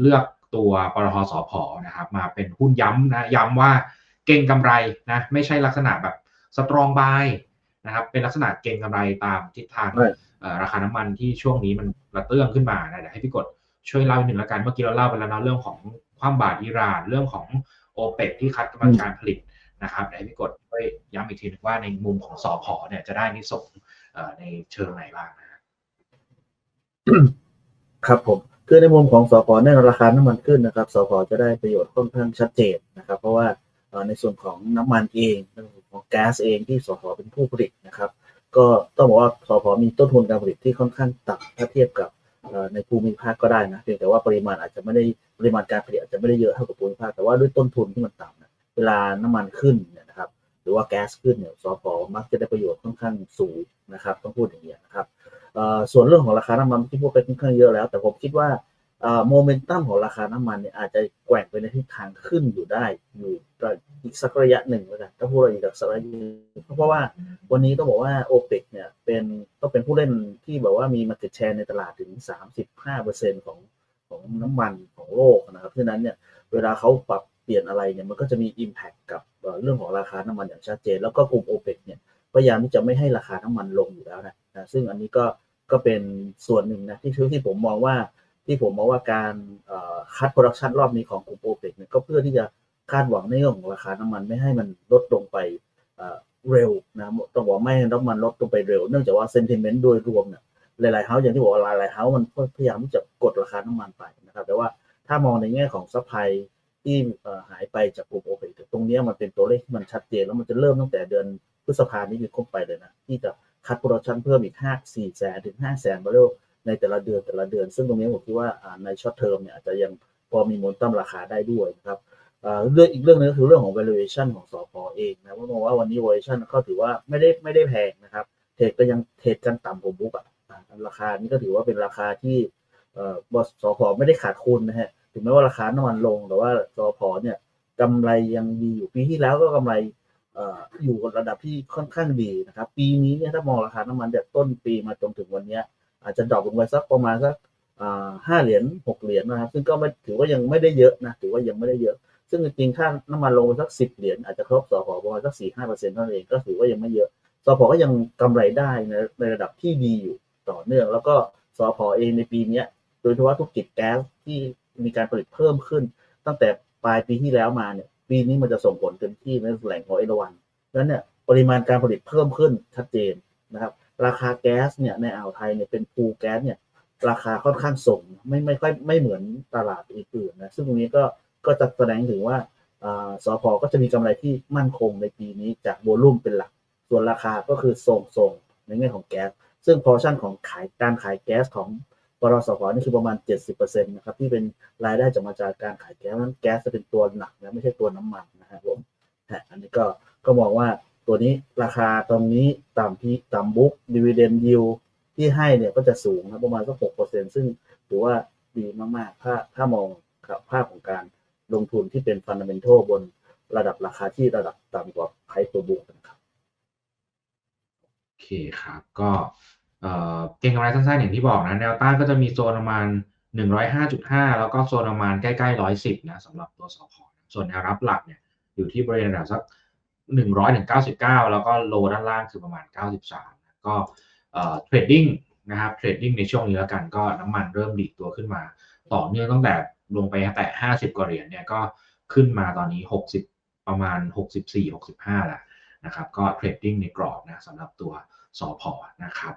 เลือกตัวปตทสพนะครับมาเป็นหุ้นย้ำนะย้ำว่าเก่งกำไรนะไม่ใช่ลักษณะแบบสตรองบายนะครับเป็นลักษณะเก่งกำไรตามทิศทางราคาน้ำมันที่ช่วงนี้มันกระเตื้องขึ้นมานะเดี๋ยวให้พี่กดช่วยเล่าหนึ่งละกันเมื่อกี้เราเล่าไปแล้วนะเรื่องของความบาดอิหร่านเรื่องของโอเปกที่คัดกำลังการผลิตนะครับเดี๋ยวให้พี่กดช่วยย้ำอีกทีนึงว่าในมุมของสอพอเนี่ยจะได้นิสงในเชิงไหนบ้างนะครับผม คือในมุมของสพแน่นอนราคาน้ำมันขึ้นนะครับสพจะได้ประโยชน์ค่อนข้างชัดเจนนะครับ เพราะว่าในส่วนของน้ำมันเองของแก๊สเองที่สพเป็นผู้ผลิตนะครับ ก็ต้องบอกว่าสพมีต้นทุนการผลิตที่ค่อนข้างต่ำถ้าเทียบกับในภูมิภาคก็ได้นะเพียงแต่ว่าปริมาณอาจจะไม่ได้ปริมาณการผลิตอาจจะไม่ได้เยอะเท่ากับภูมิภาคแต่ว่าด้วยต้นทุนที่มันต่ำนะเวลาน้ำมันขึ้นเนี่ยนะครับ หรือว่าแก๊สขึ้นเนี่ยสพมักจะได้ประโยชน์ค่อนข้างสูงนะครับต้องพูดอย่างนี้ ส่วนเรื่องของราคาน้ำมันที่พูดไปค่อนข้างเยอะแล้ว แต่ผมคิดว่าโมเมนตัมของราคาน้ำมันเนี่ยอาจจะแกว่งไปในทิศทางขึ้นอยู่ได้อยู่อีกสักระยะหนึ่งแล้วกันถ้าพูดอีกสักระยะนึงเพราะว่าวันนี้ต้องบอกว่าโอเปกเนี่ยเป็นก็เป็นผู้เล่นที่แบบว่ามีมาเก็ตแชร์ในตลาดถึง 35%ของของน้ำมันของโลกนะครับเพราะนั้นเนี่ยเวลาเขาปรับเปลี่ยนอะไรเนี่ยมันก็จะมี Impact กับเรื่องของราคาน้ำมันอย่างชัดเจน แล้วก็กลุ่มโอเปกเนี่ยพยายามที่จะไม่ให้ราคาน้ำมันลงอยู่แล้วนะซึ่งอันนี้ก็ ก็เป็นส่วนหนึ่งนะที่ที่ผมมองว่าที่ผมมองว่าการคัดโปรดักชันรอบนี้ของกลุ่มโอเปกเนี่ยก็เพื่อที่จะคาดหวังในเรื่องของราคาน้ำมันไม่ให้มันลดลงไปเร็วนะต้องบอกไม่ให้น้ำมันลดลงไปเร็ว เนื่องจากว่าเซนติเมนต์โดยรวมเนี่ยหลายๆเฮาอย่างที่บอกหลายๆเฮามันพยายามที่จะกดราคาน้ำมันไปนะครับแต่ว่าถ้ามองในแง่ของซัพพลายที่หายไปจากกลุ่มโอเปกตรงนี้มันเป็นตัวเลขที่มันชัดเจนแล้วมันจะเริ่มตั้งแต่เดือนพฤษภาคมนี้เป็นต้นไปเลยนะที่จะ คัดโปรดักชันเพิ่มอีก5 4แสนถึง5แสนบาร์เรลในแต่ละเดือนแต่ละเดือน ซึ่งตรงนี้ผมคิดว่าในช็อตเทอมเนี่ยอาจจะยังพอมีมูลต้นราคาได้ด้วยนะครับเรื่องอีกเรื่องนึงก็คือเรื่องของ valuation ของสพเองนะเพราะมองว่าวันนี้ valuation ก็ถือว่าไม่ได้ไม่ได้แพงนะครับเทรดก็ยังเทรดกันต่ำกว่าบุ๊กอะราคานี้ก็ถือว่าเป็นราคาที่บสพไม่ได้ขาดทุนนะฮะถึงแม้ว่าราคาน้ำมันลงแต่ว่าสพเนี่ยกำไรยังดีอยู่ปีที่แล้วก็กำไร อยู่ระดับที่ค่อนข้างดีนะครับ ปีนี้เนี่ยถ้ามองราคาน้ำมันจากต้นปีมาจนถึงวันนี้อาจจะดรอปลงไปสักประมาณสักห้าเหรียญหกเหรียญนะครับ ซึ่งก็ไม่ถือว่ายังไม่ได้เยอะนะถือว่ายังไม่ได้เยอะ ซึ่งจริงๆถ้าน้ำมันลงไปสักสิบเหรียญอาจจะครบสอพอประมาณสักสี่ห้าเปอร์เซ็นต์นั่นเองก็ถือว่ายังไม่เยอะสอพอก็ยังกำไรได้ในในระดับที่ดีอยู่ต่อเนื่อง แล้วก็สอพอเองในปีนี้โดยเฉพาะธุรกิจแก๊สที่มีการผลิตเพิ่มขึ้น ตั้งแต่ปลายปีที่แล้วมาเนี่ย ปีนี้มันจะส่งผลเต็มที่ในแหล่งของเอราวันนั้นเนี่ยปริมาณการผลิตเพิ่มขึ้นชัดเจนนะครับ ราคาแก๊สเนี่ยในอ่าวไทยเนี่ยเป็นปูแก๊สเนี่ยราคาค่อนข้างส่งไม่ไม่ค่อยไม่เหมือนตลาดอื่นๆนะซึ่งตรงนี้ก็ก็จะแสดงถึงว่าสพก็จะมีกำไรที่มั่นคงในปีนี้จากโวลุ่มเป็นหลัก ส่วนราคาก็คือส่งส่งในแง่ของแก๊สซึ่งพอชั่นของขายการขายแก๊สของ รสพนี่คือประมาณ 70%นะครับที่เป็นรายได้จากมาจากการขายแก๊สนั้นแก๊สจะเป็นตัวหนักนะไม่ใช่ตัวน้ำมันนะครับผมอันนี้ก็ก็มองว่าตัวนี้ราคาตรงนี้ต่ำที่ต่ำบุ๊กดีเวเดนยิวที่ให้เนี่ยก็จะสูงนะประมาณสักหกเปอร์เซ็นซึ่งถือว่าดีมากๆ ถ้าถ้ามองภาพของการลงทุนที่เป็นฟันดัมเบลทัลบนระดับราคาที่ระดับต่ำกว่าไพตัวบุ๊กนะครับ โอเคครับ ก็ เก่งกำไรสั้นๆอย่างที่บอกนะแนวต้านก็จะมีโซนประมาณ 105.5 แล้วก็โซนประมาณใกล้ๆ 110 นะสำหรับตัวสอพอส่วนแนวรับหลักเนี่ยอยู่ที่บริเวณระดับสักหนึ่งร้อยถึงเก้าสิบเก้าแล้วก็โลด้านล่างคือประมาณเก้าสิบสามก็เทรดดิ้งนะครับเทรดดิ้งในช่วงนี้แล้วกันก็น้ำมันเริ่มดีดตัวขึ้นมา ต่อเนื่องตั้งแต่ลงไปแต่ห้าสิบกว่าเหรียญเนี่ยก็ขึ้นมาตอนนี้หกสิบประมาณหกสิบสี่หกสิบห้าแล้วนะครับ ก็เทรดดิ้งในกรอบนะสำหรับตัวสอพอนะครับ